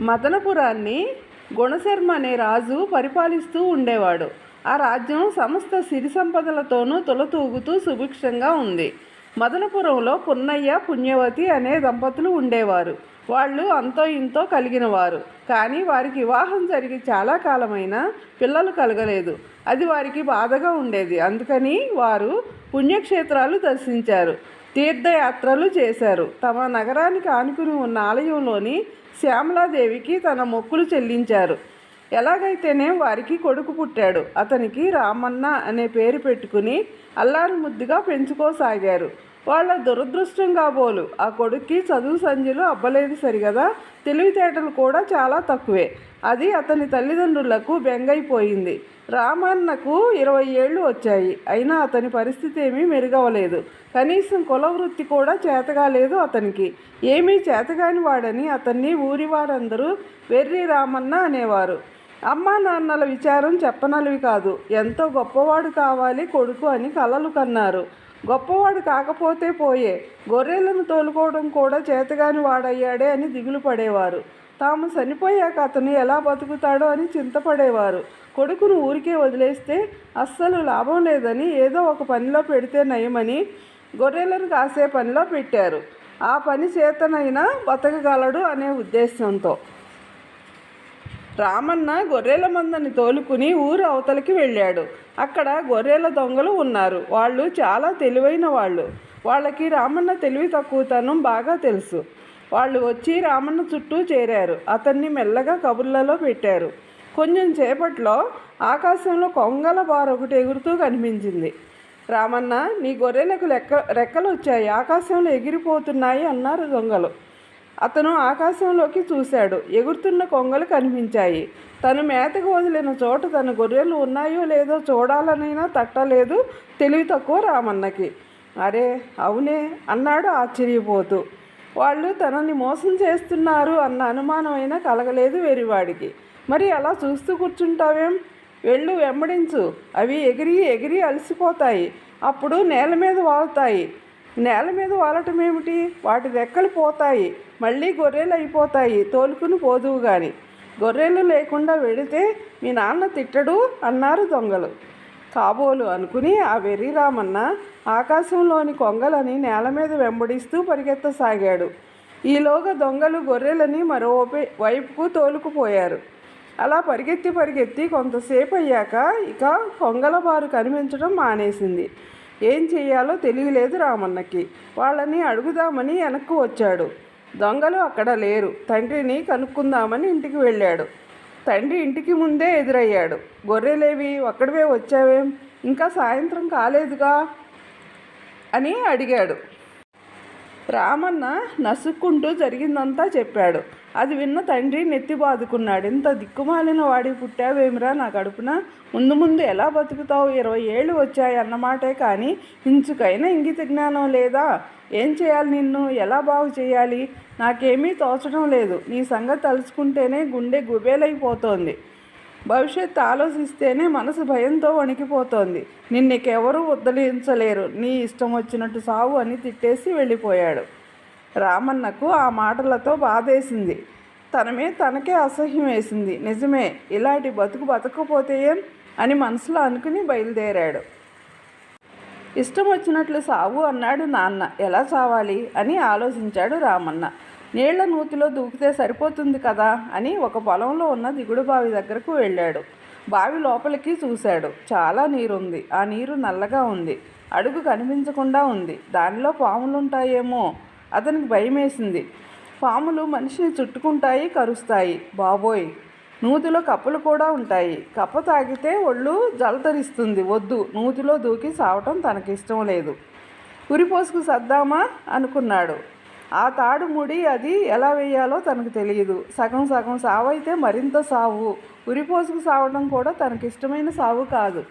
మదనపురాన్ని గుణశర్మ అనే రాజు పరిపాలిస్తూ ఉండేవాడు. ఆ రాజ్యం సమస్త సిరి సంపదలతోనూ తులతూగుతూ సుభిక్షంగా ఉంది. మదనపురంలో పున్నయ్య పుణ్యవతి అనే దంపతులు ఉండేవారు. వాళ్ళు అంతో ఇంతో కలిగిన వారు కానీ వారికి వివాహం జరిగి చాలా కాలమైనా పిల్లలు కలగలేదు. అది వారికి బాధగా ఉండేది. అందుకని వారు పుణ్యక్షేత్రాలు దర్శించారు. తీర్థయాత్రలు చేశారు. తమ నగరానికి ఆనుకుని ఉన్న ఆలయంలోని శ్యామలాదేవికి తన మొక్కులు చెల్లించారు. ఎలాగైతేనే వారికి కొడుకు పుట్టాడు. అతనికి రామన్న అనే పేరు పెట్టుకుని అల్లారు ముద్దుగా పెంచుకోసాగారు. వాళ్ళ దురదృష్టం కాబోలు ఆ కొడుక్కి చదువు సంధ్యలు అబ్బలేదు సరిగదా? తెలివితేటలు కూడా చాలా తక్కువే. అది అతని తల్లిదండ్రులకు బెంగైపోయింది. రామన్నకు ఇరవై ఏళ్ళు వచ్చాయి. అయినా అతని పరిస్థితి ఏమీ మెరుగవలేదు. కనీసం కుల వృత్తి కూడా చేతగాలేదు అతనికి. ఏమీ చేతగాని వాడని అతన్ని ఊరి వారందరూ వెర్రి రామన్న అనేవారు. అమ్మా నాన్నల విచారం చెప్పనలివి కాదు. ఎంతో గొప్పవాడు కావాలి కొడుకు అని కలలు కన్నారు. గొప్పవాడు కాకపోతే పోయే. గొర్రెలను తోలుకోవడం కూడా చేతగాని వాడయ్యాడే అని దిగులు పడేవారు. తాము చనిపోయాక అతను ఎలా బతుకుతాడో అని చింతపడేవారు. కొడుకును ఊరికే వదిలేస్తే అస్సలు లాభం లేదని ఏదో ఒక పనిలో పెడితే నయమని గొర్రెలను కాసే పనిలో పెట్టారు. ఆ పని చేతనైనా బతకగలడు అనే ఉద్దేశంతో. రామన్న గొర్రెల మందని తోలుకుని ఊరు అవతలికి వెళ్ళాడు. అక్కడ గొర్రెల దొంగలు ఉన్నారు. వాళ్ళు చాలా తెలివైన వాళ్ళు. వాళ్ళకి రామన్న తెలివి తక్కువతనం బాగా తెలుసు. వాళ్ళు వచ్చి రామన్న చుట్టూ చేరారు. అతన్ని మెల్లగా కబుర్లలో పెట్టారు. కొంచెం సేపట్లో ఆకాశంలో కొంగల బార్ ఒకటి ఎగురుతూ కనిపించింది. రామన్న నీ గొర్రెలకు లెక్క రెక్కలు వచ్చాయి ఆకాశంలో ఎగిరిపోతున్నాయి అన్నారు దొంగలు. అతను ఆకాశంలోకి చూశాడు. ఎగురుతున్న కొంగలు కనిపించాయి. తను మేతకు వదిలిన చోట తన గొర్రెలు ఉన్నాయో లేదో చూడాలనైనా తట్టలేదు. తెలివి తక్కువ రామన్నకి. అరే అవునే అన్నాడు ఆశ్చర్యపోతూ. వాళ్ళు తనని మోసం చేస్తున్నారు అన్న అనుమానమైనా కలగలేదు వెరివాడికి. మరి అలా చూస్తూ కూర్చుంటావేం? వెళ్ళు వెంబడించు. అవి ఎగిరి ఎగిరి అలసిపోతాయి. అప్పుడు నేల మీద వాలుతాయి నేల మీద వాలటం ఏమిటి? వాటి రెక్కలు పోతాయి మళ్ళీ గొర్రెలు అయిపోతాయి తోలుకుని పోదువు గాని. గొర్రెలు లేకుండా వెడితే మీ నాన్న తిట్టడు అన్నారు దొంగలు. కాబోలు అనుకుని ఆ వెర్రిరామన్న ఆకాశంలోని కొంగలని నేల మీద వెంబడిస్తూ పరిగెత్తసాగాడు. ఈలోగా దొంగలు గొర్రెలని మరో వైపుకు తోలుకుపోయారు. అలా పరిగెత్తి పరిగెత్తి కొంతసేపు అయ్యాక ఇక కొంగల బారు కనిపించడం మానేసింది. ఏం చేయాలో తెలియలేదు రామన్నకి. వాళ్ళని అడుగుదామని వెనక్కు వచ్చాడు. దొంగలు అక్కడ లేరు. తండ్రిని కనుక్కుందామని ఇంటికి వెళ్ళాడు. తండ్రి ఇంటికి ముందే ఎదురయ్యాడు. గొర్రెలేవి ఒక్కడవే వచ్చావేం? ఇంకా సాయంత్రం కాలేదుగా? అని అడిగాడు. రామన్న నసుక్కుంటూ జరిగిందంతా చెప్పాడు. అది విన్న తండ్రి నెత్తి బాదుకున్నాడు. ఇంత దిక్కుమాలిన వాడి పుట్టావేమిరా నా కడుపున? ముందు ముందు ఎలా బతుకుతావు? ఇరవై ఏళ్ళు వచ్చాయి అన్నమాటే కానీ ఇంచుకైనా ఇంగిత జ్ఞానం లేదా? ఏం చేయాలి నిన్ను? ఎలా బాగు చేయాలి? నాకేమీ తోచడం లేదు. నీ సంగతి తలుచుకుంటేనే గుండె గుబేలైపోతోంది. భవిష్యత్తు ఆలోచిస్తేనే మనసు భయంతో వణికిపోతోంది. నిన్నకెవరూ ఉద్ధరించలేరు నీ ఇష్టం వచ్చినట్టు సావు అని తిట్టేసి వెళ్ళిపోయాడు. రామన్నకు ఆ మాటలతో బాధేసింది. తనమే తనకే అసహ్యం వేసింది. నిజమే ఇలాంటి బతుకు బతకపోతే ఏం? అని మనసులో అనుకుని బయలుదేరాడు. ఇష్టం వచ్చినట్లు సావు అన్నాడు నాన్న. ఎలా చావాలి అని ఆలోచించాడు రామన్న. నీళ్ళ నూతిలో దూకితే సరిపోతుంది కదా అని ఒక పొలంలో ఉన్న దిగుడు బావి దగ్గరకు వెళ్ళాడు. బావి లోపలికి చూశాడు. చాలా నీరుంది. ఆ నీరు నల్లగా ఉంది. అడుగు కనిపించకుండా ఉంది. దానిలో పాములుంటాయేమో. అతనికి భయమేసింది. పాములు మనిషిని చుట్టుకుంటాయి కరుస్తాయి. బాబోయ్! నూతిలో కప్పలు కూడా ఉంటాయి. కప్ప తాగితే ఒళ్ళు జలతరిస్తుంది వద్దు. నూతిలో దూకి సావటం తనకిష్టం లేదు. ఉరిపోసుకు సర్దామా అనుకున్నాడు. ఆ తాడు ముడి అది ఎలా వేయాలో తనకు తెలియదు. సగం సగం సావు అయితే మరింత సావు. ఉరిపోసుకు సావడం కూడా తనకి ఇష్టమైన సావు కాదు.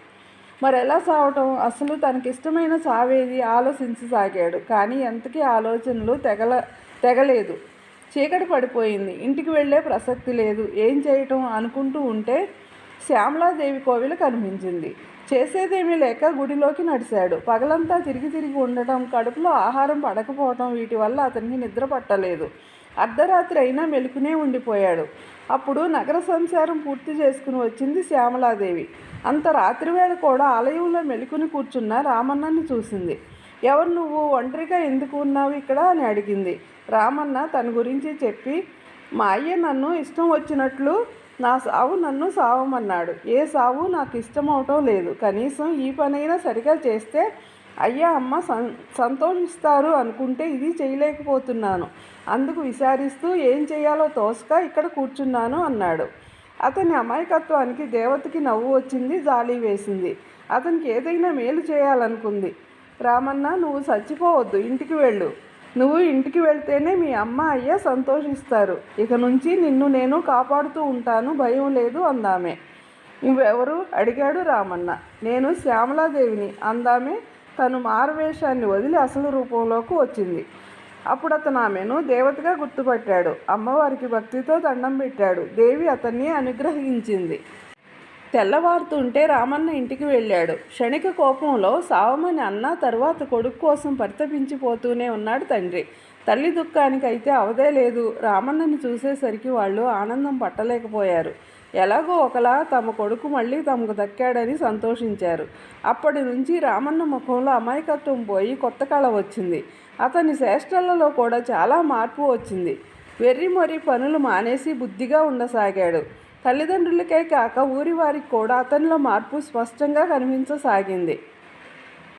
మరి ఎలా సావటం? అసలు తనకి ఇష్టమైన సావేది? ఆలోచించసాగాడు కానీ ఎంతకీ ఆలోచనలు తెగల తెగలేదు. చీకటి పడిపోయింది. ఇంటికి వెళ్ళే ప్రసక్తి లేదు. ఏం చేయటం? అనుకుంటూ ఉంటే శ్యామలాదేవి కోవిల కనిపించింది. చేసేదేమీ లేక గుడిలోకి నడిచాడు పగలంతా తిరిగి తిరిగి ఉండటం కడుపులో ఆహారం పడకపోవటం వీటి వల్ల అతనికి నిద్ర పట్టలేదు. అర్ధరాత్రి అయినా మెలుకునే ఉండిపోయాడు. అప్పుడు నగర సంచారం పూర్తి చేసుకుని వచ్చింది శ్యామలాదేవి. అంత రాత్రివేళ కూడా ఆలయంలో మెలుకుని కూర్చున్న రామన్నని చూసింది. ఎవరు నువ్వు? ఒంటరిగా ఎందుకు ఉన్నావు ఇక్కడ? అని అడిగింది. రామన్న తన గురించి చెప్పి మా అయ్య నన్ను ఇష్టం వచ్చినట్లు నా సావు నన్ను సావమన్నాడు. ఏ సావు నాకు ఇష్టం అవటం లేదు. కనీసం ఈ పనైనా సరిగా చేస్తే అయ్యా అమ్మ సం సంతోషిస్తారు అనుకుంటే ఇది చేయలేకపోతున్నాను. అందుకు విచారిస్తూ ఏం చేయాలో తోసక ఇక్కడ కూర్చున్నాను అన్నాడు. అతని అమాయకత్వానికి దేవతకి నవ్వు వచ్చింది జాలి వేసింది. అతనికి ఏదైనా మేలు చేయాలనుకుంది. రామన్న నువ్వు చచ్చిపోవద్దు ఇంటికి వెళ్ళు. నువ్వు ఇంటికి వెళ్తేనే మీ అమ్మ అయ్య సంతోషిస్తారు. ఇక నుంచి నిన్ను నేను కాపాడుతూ ఉంటాను భయం లేదు అందామే. నువ్వెవరు? అడిగాడు రామన్న. నేను శ్యామలాదేవిని అందామే తను మారువేషాన్ని వదిలి అసలు రూపంలోకి వచ్చింది. అప్పుడు అతను ఆమెను దేవతగా గుర్తుపట్టాడు. అమ్మవారికి భక్తితో దండం పెట్టాడు. దేవి అతన్ని అనుగ్రహించింది. తెల్లవారుతుంటే రామన్న ఇంటికి వెళ్ళాడు. క్షణిక కోపంలో సావమని అన్న తర్వాత కొడుకు కోసం పరితపించిపోతూనే ఉన్నాడు తండ్రి. తల్లి దుఃఖానికి అయితే అవదే లేదు. రామన్నని చూసేసరికి వాళ్ళు ఆనందం పట్టలేకపోయారు. ఎలాగో ఒకలా తమ కొడుకు మళ్ళీ తమకు దక్కాడని సంతోషించారు. అప్పటి నుంచి రామన్న ముఖంలో అమాయకత్వం పోయి కొత్త కళ వచ్చింది. అతని శ్రేష్టలలో కూడా చాలా మార్పు వచ్చింది. వెర్రి మొరి పనులు మానేసి బుద్ధిగా ఉండసాగాడు. తల్లిదండ్రులకే కాక ఊరి వారికి కూడా అతనిలో మార్పు స్పష్టంగా కనిపించసాగింది.